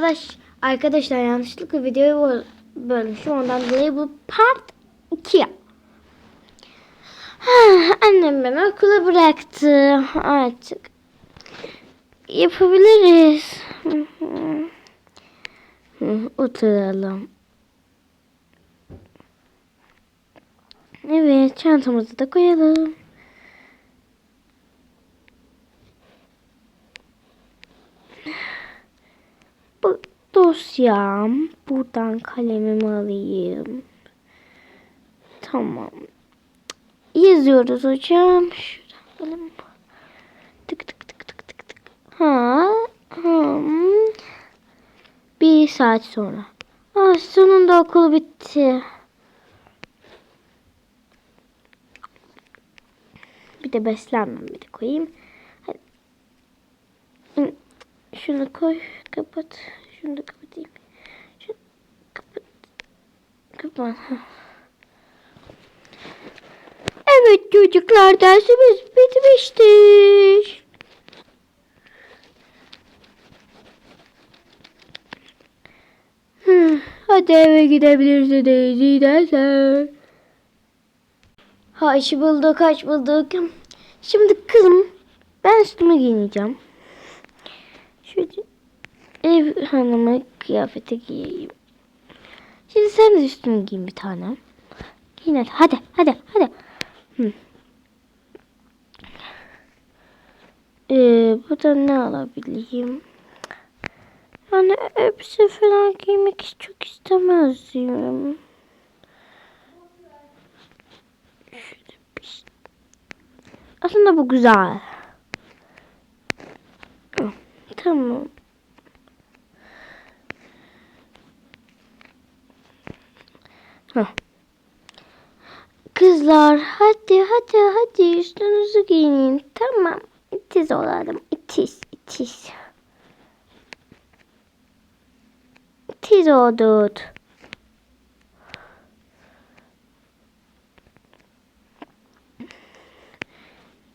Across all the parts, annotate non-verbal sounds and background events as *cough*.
Arkadaş, arkadaşlar yanlışlıkla videoyu böl- bölmüşüm. Ondan dolayı bu part 2. *sighs* Annem beni okula bıraktı. Artık yapabiliriz. *laughs* Oturalım. Evet, çantamızı da koyalım. Bu dosyam. Buradan kalemimi alayım. Tamam. Yazıyoruz hocam. Şuradan kalem. Tık tık tık tık tık tık. Ha. Hmm. Bir saat sonra. Ah, sonunda okul bitti. Bir de beslenmem bir de koyayım. Hadi. Şunu koy, kapat. Şunu da kapatayım. Şunu kapat. Kapat. Evet çocuklar dersimiz bitmiştir. Hı, Hadi eve gidebilirsiniz iyi dersler. Haş bulduk, haş bulduk. Şimdi kızım ben üstümü giyineceğim. Şöyle ev hanımı kıyafeti giyeyim. Şimdi sen de üstünü giyin bir tane. Giyin hadi, hadi, hadi, hadi. Hı. Ee, buradan ne alabilirim? Yani elbise falan giymek çok istemezdim. Şey. Aslında bu güzel. Tamam. Kızlar hadi hadi hadi üstünüzü giyinin. Tamam. İtiz olalım. İtiz itiz. İtiz olduk.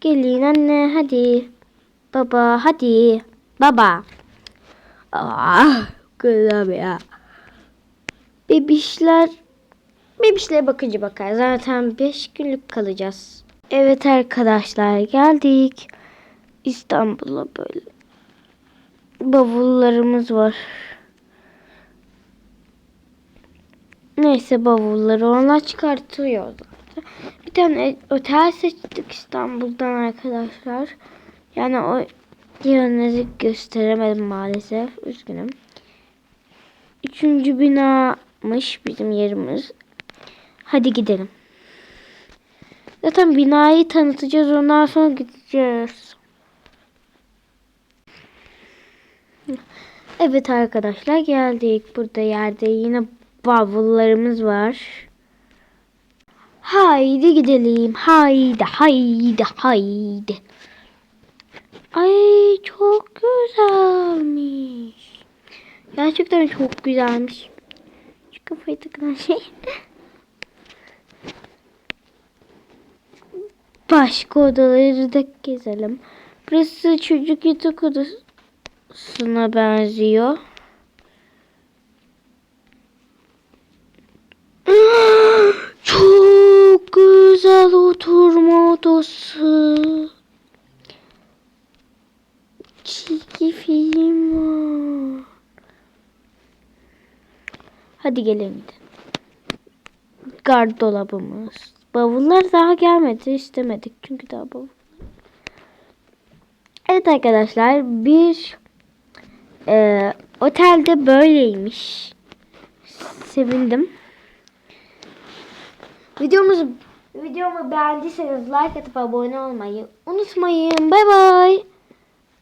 Gelin anne hadi. Baba hadi. Baba. Ah kızım ya. Bebişler Bebişlere bakıcı bakar. Zaten 5 günlük kalacağız. Evet arkadaşlar geldik. İstanbul'a böyle bavullarımız var. Neyse bavulları onlar çıkartıyor zaten. Bir tane otel seçtik İstanbul'dan arkadaşlar. Yani o yerleri gösteremedim maalesef. Üzgünüm. Üçüncü binamış bizim yerimiz. Hadi gidelim. Zaten binayı tanıtacağız. Ondan sonra gideceğiz. Evet arkadaşlar geldik. Burada yerde yine bavullarımız var. Haydi gidelim. Haydi haydi haydi. Ay çok güzelmiş. Gerçekten çok güzelmiş. Şu kafayı takılan şey. Başka odaları da gezelim. Burası çocuk yatak odasına benziyor. *gasps* Çok güzel oturma odası. Çizgi film var. Hadi gelin. Gardolabımız. Bavullar daha gelmedi. istemedik çünkü daha bavul. Evet arkadaşlar bir e, otelde böyleymiş. Sevindim. Videomuzu videomu beğendiyseniz like atıp abone olmayı unutmayın. Bay bay.